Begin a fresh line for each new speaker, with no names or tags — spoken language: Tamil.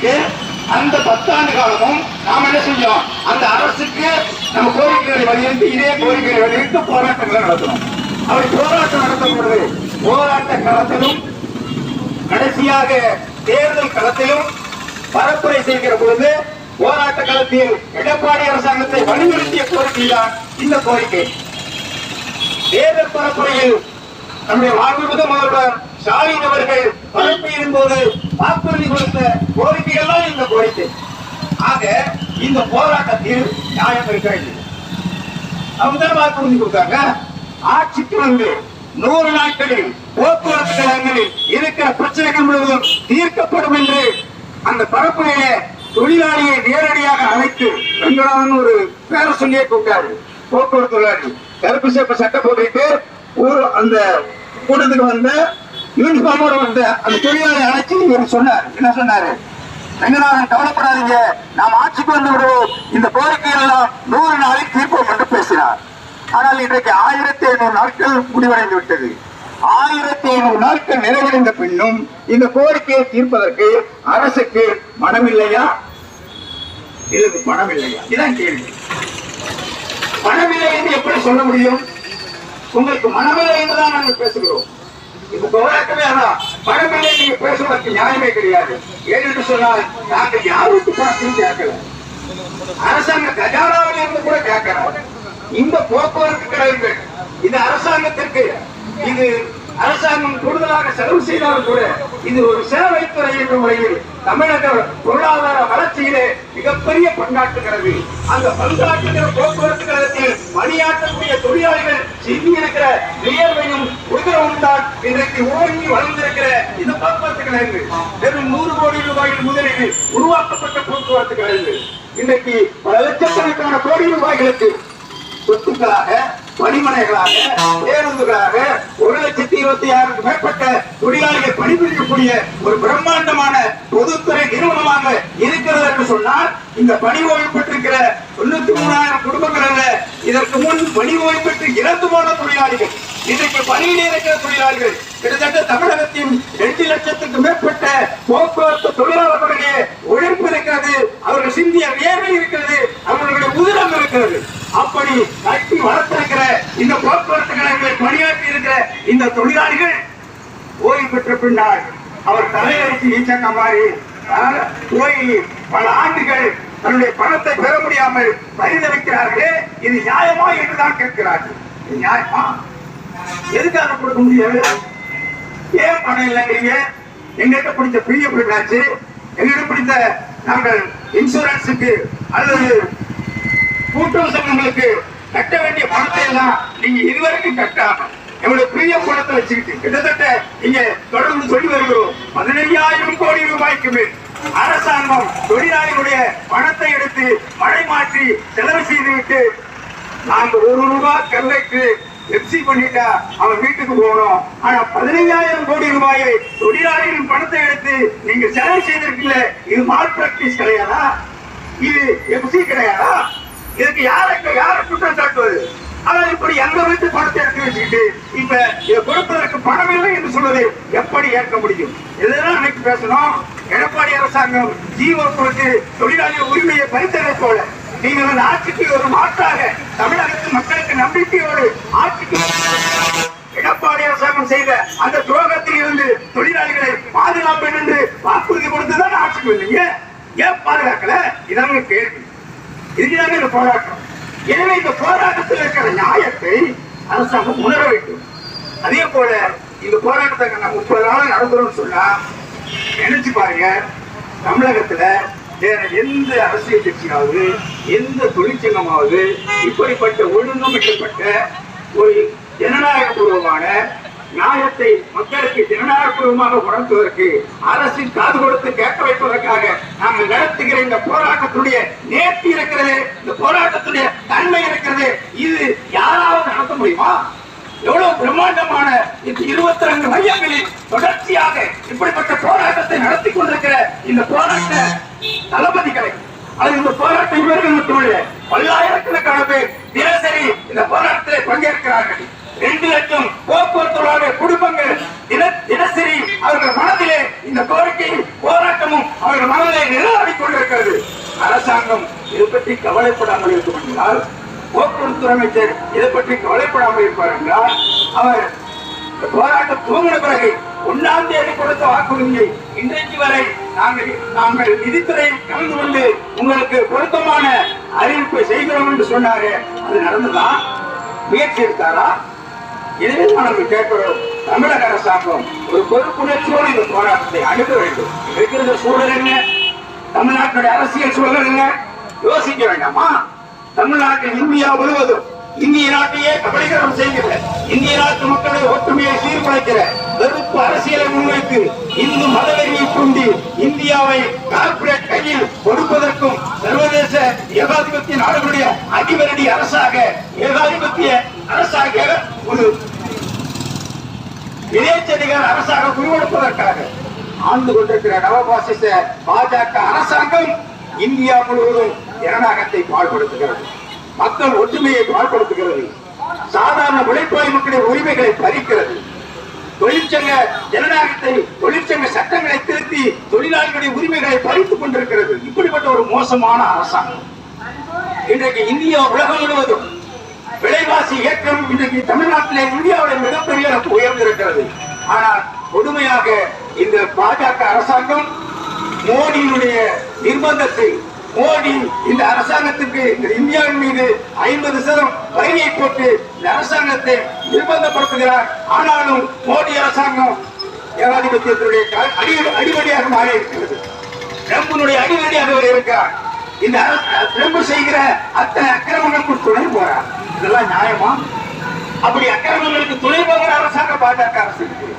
கோரிக்கைக்கு அந்த பத்தாண்டு காலமும் நாம் என்ன செஞ்சோம்? அந்த அரசுக்கு நம்ம கோரிக்கைகளை வலியுறுத்தி இதே கோரிக்கைகளை வலியுறுத்தி போராட்டங்களை நடத்தணும். அப்படி போராட்டம் நடத்தப்படுது போராட்ட களத்திலும் கடைசியாக தேர்தல் களத்திலும் பரப்புரை செய்கிற பொழுது போராட்ட களத்தில் எடப்பாடி அரசாங்கத்தை வலியுறுத்திய கோரிக்கைதான் இந்த கோரிக்கை. தேர்தல் பரப்புரையில் நம்முடைய மாண்புமிகு முதல்வர் ஸ்டாலின் அவர்கள் பரப்பியின் போது வாக்குறுதி கொடுத்த கோரிக்கைகள் தான் இந்த கோரிக்கை. ஆக இந்த போராட்டத்தில் நியாயம் இருக்கிறது. அவங்க தான் வாக்குறுதி கொடுத்தாங்க? ஆட்சிக்கு வந்து நூறு நாட்களில் போக்குவரத்து கழகங்களில் இருக்கிற பிரச்சனைகள் முழுவதும் தீர்க்கப்படும் என்று அந்த பரப்புரையில தொழிலாளியை நேரடியாக அழைத்து வெங்கடாதன் ஒரு பேரை சொல்லியே கூப்பிட்டாரு. போக்குவரத்து தொழிலாளி. கருப்பு சேப்ப சட்டை போட்டுட்டு ஒரு அந்த கூட்டத்துக்கு வந்த யூனிஃபார்மோட வந்து அந்த தொழிலாளி அழைச்சி இவர் சொன்னார். என்ன சொன்னாரு? ரங்கநாதன் கவலைப்படாதீங்க. நாம் ஆட்சிக்கு வந்து விடுவோம் இந்த கோரிக்கை எல்லாம் நூறு நாளில் தீர்ப்போம் என்று பேசினார். ஆனால் இன்றைக்கு ஆயிரத்தி ஐநூறு நாட்கள் முடிவடைந்து விட்டது. ஆயிரத்தி ஐநூறு நாட்கள் நிறைவடைந்த பின்னும் இந்த கோரிக்கையை தீர்ப்பதற்கு அரசுக்கு மனம் இல்லையா இல்லை பணம் இல்லையா இதான் கேள்வி. பணமில்லை என்று எப்படி சொல்ல முடியும்? உங்களுக்கு மனமில்லை என்றுதான் நாங்கள் பேசுகிறோம். இது போராட்டமே அதான் பணமில்லை நீங்க பேசுவதற்கு நியாயமே கிடையாது. ஏனென்று சொன்னால் நாங்கள் யாருக்கு பார்த்தும் கேட்கல? அரசாங்க கஜானாவில் இருந்து கூட கேட்கிறோம். இந்த போக்குவரத்து கழகங்கள் இது அரசாங்கத்திற்கு இது அரசாங்கம் கூடுதலாக செலவு செய்தாலும் கூட இது ஒரு சேவைத்துறை என்ற முறையில் தமிழக பொருளாதார வளர்ச்சியிலே மிகப்பெரிய பங்காற்றுகிறது. அந்த பங்காற்றுகிற போக்குவரத்து கழகத்தில் பணியாற்றக்கூடிய தொழிலாளிகள் சிந்தி இருக்கிற வியர்வையும் உதரவும் தான் இன்றைக்கு ஓங்கி வளர்ந்திருக்கிற இந்த போக்குவரத்து கழகங்கள். வெறும் நூறு கோடி ரூபாயில் முதலீடு உருவாக்கப்பட்ட போக்குவரத்து கழகங்கள். இன்றைக்கு பல லட்சக்கணக்கான கோடி ரூபாய்களுக்கு சொத்துக்களாக பணிமனைகளாக பேருந்துகளாக ஒரு லட்சத்தி இருபத்தி ஆறுக்கு மேற்பட்ட தொழிலாளிகள் பணிபுரியக்கூடிய ஒரு பிரம்மாண்டமான பொதுத்துறை நிறுவனமாக இருக்கிறது என்று சொன்னால் இந்த பணி ஓய்வு பெற்றிருக்கிற தொண்ணூத்தி மூணாயிரம் குடும்பங்கள் இதற்கு முன் பணி ஓய்வு பெற்று இறந்து போன தொழிலாளிகள் இன்றைக்கு பணியில் இருக்கிற தொழிலாளர்கள் கிட்டத்தட்ட தமிழகத்தின் ரெண்டு லட்சத்துக்கு மேற்பட்ட போக்குவரத்து தொழிலாளர்களுடைய உழைப்பு இருக்கிறது அவர்கள் சிந்திய வேர்வை இருக்கிறது அவர்களுடைய உதிரம் இருக்கிறது. அப்படி கட்டி வளர்த்திருக்கிற இந்த போக்குவரத்து கழகங்களில் பணியாற்றி இருக்கிற இந்த தொழிலாளிகள் ஓய்வு பெற்ற பின்னால் அவர் தலையடித்து ஈச்சங்க மாதிரி போய் பல ஆண்டுகள் தன்னுடைய பணத்தை பெற முடியாமல் பரிதவிக்கிறார்களே இது நியாயமா என்றுதான் கேட்கிறார்கள். நியாயமா? எதுக்காக கொடுக்க முடியாது ஏன் பணம் இல்லைங்கிறீங்க? எங்கிட்ட பிடிச்ச பிரிய பிடிக்காச்சு எங்கிட்ட பிடித்த நாங்கள் இன்சூரன்ஸுக்கு அல்லது கூட்டுறவு சங்கங்களுக்கு கட்ட வேண்டிய பணத்தை எல்லாம் நீங்க இதுவரைக்கும் கட்டாம எங்களுடைய பிரிய பணத்தை வச்சுக்கிட்டு கிட்டத்தட்ட நீங்க தொடர்ந்து சொல்லி வருகிறோம். பதினையாயிரம் கோடி ரூபாய்க்கு மேல் அரசாங்கம் தொழிலாளிகளுடைய பணத்தை எடுத்து மழை மாற்றி செலவு செய்துவிட்டு நாங்க ஒரு ரூபாய் கல்லைக்கு எப்சி பண்ணிட்டா அவன் வீட்டுக்கு போகணும். ஆனா பதினைஞ்சாயிரம் கோடி ரூபாயை தொழிலாளிகளின் பணத்தை எடுத்து நீங்க செலவு செய்திருக்கீங்க இது மால் பிராக்டிஸ் கிடையாதா? இது எப்சி கிடையாதா? இதுக்கு யாருக்கு யாரை குற்றம் சாட்டுவது? ஆனால் இப்படி எங்க வீட்டு பணத்தை எடுத்து வச்சுக்கிட்டு இப்ப இதை கொடுப்பதற்கு பணம் இல்லை என்று சொல்வதை எப்படி ஏற்க முடியும்? இதெல்லாம் அன்னைக்கு பேசணும்? எடப்பாடி அரசாங்கம் ஜீவோ கொடுத்து தொழிலாளி உரிமையை பறித்ததை போல நீங்கள் அந்த ஆட்சிக்கு ஒரு மாற்றாக தமிழகத்து மக்களுக்கு நம்பிக்கையோடு ஆட்சிக்கு எடப்பாடி அரசாங்கம் செய்த அந்த துரோகத்தில் இருந்து தொழிலாளிகளை பாதுகாப்பு என்று வாக்குறுதி கொடுத்துதான் ஆட்சிக்கு வந்தீங்க. ஏன் பாதுகாக்கல? இதாங்க கேள்வி. இதுதாங்க இந்த போராட்டம். எனவே இந்த போராட்டத்தில் இருக்கிற நியாயத்தை அரசாங்கம் உணர வேண்டும். அதே போல இந்த போராட்டத்தை நாங்கள் முப்பது நாள் நடத்துறோம்னு சொன்னா நினைச்சு பாருங்க தமிழகத்துல வேற எந்த அரசியல் கட்சியாவது எந்த தொழிற்சங்கமாவது இப்படிப்பட்ட ஒழுங்கமைக்கப்பட்ட ஒரு ஜனநாயகபூர்வமான நியாயத்தை மக்களுக்கு ஜனநாயகபூர்வமாக உணர்த்துவதற்கு அரசின் காது கொடுத்து கேட்க வைப்பதற்காக நாங்கள் நடத்துகிற இந்த போராட்டத்துடைய நேர்த்தி இருக்கிறது இந்த போராட்டத்துடைய தன்மை இருக்கிறது இது யாராவது நடத்த முடியுமா? எவ்வளவு பிரம்மாண்டமான இந்த இருபத்தி ரெண்டு மையங்களில் தொடர்ச்சியாக இப்படிப்பட்ட போராட்டத்தை நடத்தி கொண்டிருக்கிற இந்த போராட்ட தளபதிகளை அது இந்த போராட்ட இவர்கள் மட்டுமல்ல பல்லாயிரக்கணக்கான பேர் தினசரி இந்த போராட்டத்தில் பங்கேற்கிறார்கள். ரெண்டு லட்சம் போக்குவரத்து குடும்பங்கள் தினசரி அவர்கள் மனதிலே இந்த கோரிக்கை போராட்டமும் அவர்கள் மனதிலே கொண்டிருக்கிறது. அரசாங்கம் இதை பற்றி கவலைப்படாமல் இருக்கும் என்றால் போக்குவரத்து அமைச்சர் இதை பற்றி கவலைப்படாமல் இருப்பார் என்றால் அவர் போராட்டம் துவங்கின பிறகு ஒன்னாம் தேதி கொடுத்த வாக்குறுதியை இன்றைக்கு வரை நாங்கள் நாங்கள் நிதித்துறையில் கலந்து கொண்டு உங்களுக்கு பொருத்தமான அறிவிப்பை செய்கிறோம் என்று சொன்னாரு அது நடந்ததா? முயற்சி எடுத்தாரா? எனவே நம்ம கேட்கிறோம். தமிழக அரசாங்கம் ஒரு பொறுப்புணர்ச்சியோடு இந்த போராட்டத்தை அணுக வேண்டும். இருக்கிற சூழல் என்ன? தமிழ்நாட்டுடைய அரசியல் சூழல் என்ன? யோசிக்க வேண்டாமா? தமிழ்நாட்டில் இந்தியா முழுவதும் இந்திய நாட்டையே கபலீகரம் செய்கிற இந்திய நாட்டு மக்களை ஒற்றுமையை சீர்குலைக்கிற வெறுப்பு அரசியலை முன்வைத்து இந்து மதவெறியை தூண்டி இந்தியாவை கார்ப்பரேட் கையில் கொடுப்பதற்கும் சர்வதேச ஏகாதிபத்திய நாடுகளுடைய அதிபரடி அரசாக ஏகாதிபத்திய அரசாக ஒரு விதேச்சதிகார அரசாக உருவெடுப்பதற்காக ஆண்டு கொண்டிருக்கிற நவபாசிச பாஜக அரசாங்கம் இந்தியா முழுவதும் ஜனநாயகத்தை பாழ்படுத்துகிறது மக்கள் ஒற்றுமையை பாழ்படுத்துகிறது சாதாரண உழைப்பாய் மக்களின் உரிமைகளை பறிக்கிறது. தொழிற்சங்க ஜனநாயகத்தை தொழிற்சங்க சட்டங்களை திருத்தி தொழிலாளிகளுடைய உரிமைகளை பறித்துக் கொண்டிருக்கிறது. இப்படிப்பட்ட ஒரு மோசமான அரசாங்கம். இன்றைக்கு இந்தியா உலகம் முழுவதும் விலைவாசி ஏற்றம் இன்றைக்கு தமிழ்நாட்டிலே இந்தியாவுடைய மிகப்பெரிய அளவுக்கு உயர்ந்திருக்கிறது. ஆனால் கொடுமையாக இந்த பாஜக அரசாங்கம் மோடியினுடைய நிர்பந்தத்தை மோடி இந்த அரசாங்கத்துக்கு இந்த இந்தியாவின் மீது ஐம்பது சதம் வரியை போட்டு இந்த அரசாங்கத்தை நிர்பந்தப்படுத்துகிறார். ஆனாலும் மோடி அரசாங்கம் ஏகாதிபத்தியத்தினுடைய க- அடி அடிப்படையாக மாறி இருக்கிறது. ட்ரம்பினுடைய அடிபடியாக அவர் இருக்கிறார் இந்த அரசு- ட்ரம்ப் செய்கிற அத்தனை அக்கிரமங்களுக்கு துணை போறார். இதெல்லாம் நியாயமா? அப்படி அக்கிரமங்களுக்கு துணை போகிற அரசாங்கம் பாஜக அரசு இருக்கு.